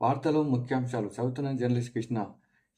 వార్తలు ముఖ్యాంశాలు. చదువుతున్న జర్నలిస్ట్ కృష్ణ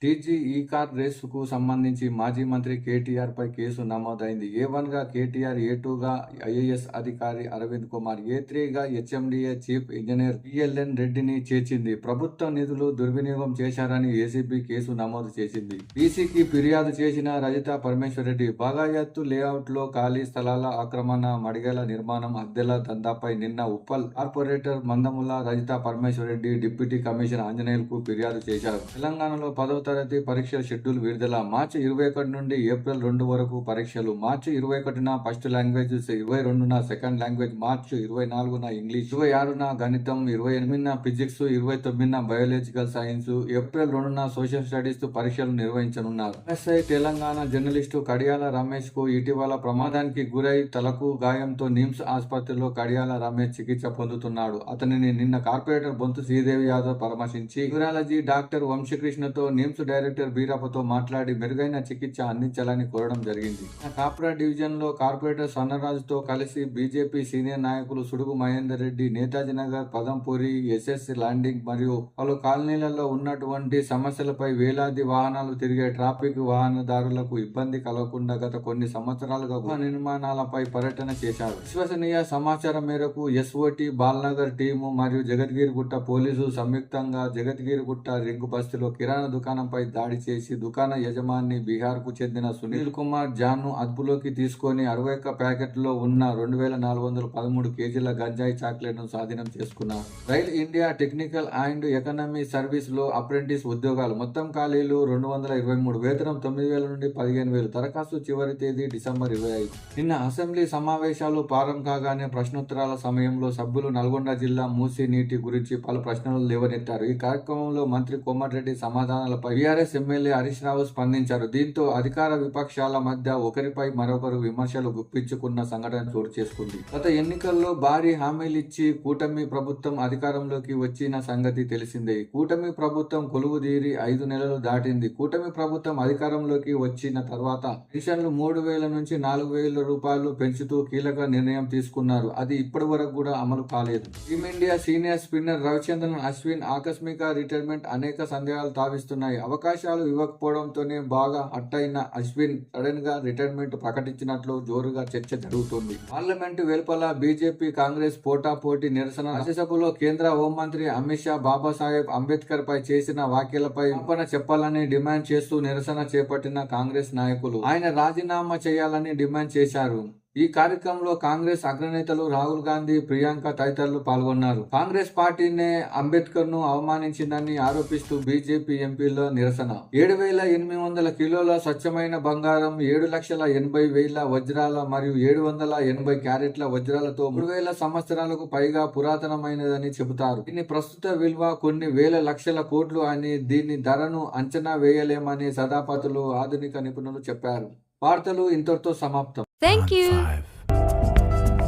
టీజీ ఈ కార్ రేసుకు సంబంధించి మాజీ మంత్రి కేటీఆర్ పై కేసు నమోదైంది. ఏ వన్గా కేటీఆర్ ఏ టూగా ఐఏఎస్ అధికారి అరవింద్ కుమార్ ఏ త్రీగా హెచ్ఎండిఏ చీఫ్ ఇంజనీర్ పిఎల్ఎన్ రెడ్డిని చేర్చింది. ప్రభుత్వ నిధులు దుర్వినియోగం చేశారని ఏసీబీ కేసు నమోదు చేసింది. బీసీకి ఫిర్యాదు చేసిన రజిత పరమేశ్వర్ రెడ్డి బాగాయత్తు లేఅవుట్లో ఖాళీ స్థలాల ఆక్రమణ మడిగల నిర్మాణం అద్దెల దందాపై నిన్న Uppal corporator Mandamula Rajitha Parameshwar Reddy deputy commissioner ఆంజనేయులకు ఫిర్యాదు చేశారు. తెలంగాణలో పదవ తరగతి పరీక్షల షెడ్యూల్ విడుదల. మార్చి ఇరవై ఒకటి నుండి ఏప్రిల్ రెండు వరకు పరీక్షలు. మార్చి ఇరవై ఒకటిన ఫస్ట్ లాంగ్వేజ్ ఇరవై రెండున సెకండ్ లాంగ్వేజ్ మార్చి ఇరవై నాలుగున ఇంగ్లీష్ ఇరవై ఆరున గణితం ఇరవై ఎనిమిదిన ఫిజిక్స్ ఇరవై తొమ్మిదిన బయోలాజికల్ సైన్స్ ఏప్రిల్ రెండున సోషల్ స్టడీస్ పరీక్షలు నిర్వహించనున్నారు. ఎస్ఐ తెలంగాణ జర్నలిస్టు కడియాల రమేష్కు ఇటీవల ప్రమాదానికి గురై తలకు గాయంతో నిమ్స్ ఆసుపత్రిలో కడియాల రమేష్ చికిత్స పొందుతున్నాడు. అతనిని నిన్న కార్పొరేటర్ బొంతు శ్రీదేవి యాదవ్ పరామర్శించి న్యూరాలజీ డాక్టర్ వంశీకృష్ణతో నిమ్స్ డైరెక్టర్ బీరాపతో మాట్లాడి మెరుగైన చికిత్స అందించాలని కోరడం జరిగింది. కాపురా డివిజన్లో కార్పొరేటర్ సన్నరాజుతో కలిసి బీజేపీ సీనియర్ నాయకులు సుడుగు మహేందర్ రెడ్డి నేతాజీ నగర్ పదంపూరి ఎస్ఎస్ ల్యాండింగ్ మరియు పలు కాలనీలలో ఉన్నటువంటి సమస్యలపై వేలాది వాహనాలు తిరిగే ట్రాఫిక్ వాహనదారులకు ఇబ్బంది కలగకుండా గత కొన్ని సంవత్సరాలుగా గృహ నిర్మాణాలపై పర్యటన చేశారు. విశ్వసనీయ సమాచారం మేరకు ఎస్ఓటి బాల్నగర్ టీము మరియు జగద్గిరిగుట్ట పోలీసు సంయుక్తంగా జగద్గిరిగుట్ట రింగు బస్తీలో కిరాణా దుకాణం దుకాణంపై దాడి చేసి దుకాణ యజమాని బీహార్కు చెందిన సునీల్ కుమార్ జాన్ను అదుపులోకి తీసుకొని అరవై ఒక్క ప్యాకెట్లో ఉన్న రెండు వేల నాలుగు వందల పదమూడు కేజీల గంజాయి చాక్లెట్ను స్వాధీనం చేసుకున్నారు. Rail India technical and economy సర్వీస్లో అప్రెంటిస్ ఉద్యోగాలు. మొత్తం ఖాళీలు రెండు వందల ఇరవై మూడు వేతనం తొమ్మిది వేల నుండి పదిహేను వేలు. దరఖాస్తు చివరి తేదీ డిసెంబర్ ఇరవై ఐదు. నిన్న అసెంబ్లీ సమావేశాలు ప్రారంభం కాగానే ప్రశ్నోత్తరాల సమయంలో సభ్యులు నల్గొండ జిల్లా మూసీ నీటి గురించి పలు ప్రశ్నలు లేవనెత్తారు. ఈ కార్యక్రమంలో మంత్రి కోమటిరెడ్డి సమాధానాలపై బీఆర్ఎస్ ఎమ్మెల్యే హరీష్ రావు స్పందించారు. దీంతో అధికార విపక్షాల మధ్య ఒకరిపై మరొకరు విమర్శలు గుప్పించుకున్న సంఘటన చోటు చేసుకుంది. గత ఎన్నికల్లో భారీ హామీలిచ్చి కూటమి ప్రభుత్వం అధికారంలోకి వచ్చిన సంగతి తెలిసిందే. కూటమి ప్రభుత్వం కొలువుదీరి ఐదు నెలలు దాటింది. కూటమి ప్రభుత్వం అధికారంలోకి వచ్చిన తర్వాత పెన్షన్లు మూడు వేల నుంచి నాలుగు వేల రూపాయలు పెంచుతూ కీలక నిర్ణయం తీసుకున్నారు. అది ఇప్పటి వరకు కూడా అమలు కాలేదు. Team India senior spinner Ravichandran Ashwin ఆకస్మిక రిటైర్మెంట్ అనేక సందేహాలు తావిస్తున్నాయి. అవకాశాలు ఇవ్వకపోవడంతోనే బాగా అట్టయిన అశ్విన్ సడన్గా రిటైర్మెంట్ ప్రకటించినట్లు జోరుగా చర్చ జరుగుతుంది. పార్లమెంటు వెలుపల బీజేపీ కాంగ్రెస్ పోటాపోటీ నిరసన రాజ్యసభలో కేంద్ర హోంమంత్రి అమిత్ షా బాబాసాహెబ్ అంబేద్కర్ పై చేసిన వ్యాఖ్యలపై క్షమాపణ చెప్పాలని డిమాండ్ చేస్తూ నిరసన చేపట్టిన కాంగ్రెస్ నాయకులు. ఆయన రాజీనామా చేయాలని డిమాండ్ చేశారు. ఈ కార్యక్రమంలో కాంగ్రెస్ అగ్రనేతలు రాహుల్ గాంధీ ప్రియాంక తదితరులు పాల్గొన్నారు. కాంగ్రెస్ పార్టీనే అంబేద్కర్ను అవమానించిందని ఆరోపిస్తూ బీజేపీ ఎంపీల నిరసన. ఏడు వేల ఎనిమిది వందల కిలోల స్వచ్ఛమైన బంగారం ఏడు లక్షల ఎనభై వేల వజ్రాల మరియు ఏడు వందల ఎనభై క్యారెట్ల వజ్రాలతో మూడు వేల సంవత్సరాలకు పైగా పురాతనమైనదని చెబుతారు. దీని ప్రస్తుత విలువ కొన్ని వేల లక్షల కోట్లు అని దీని ధరను అంచనా వేయలేమని సదాపతులు ఆధునిక నిపుణులు చెప్పారు. వార్తలు ఇంతటితో సమాప్తం. Thank you. Five.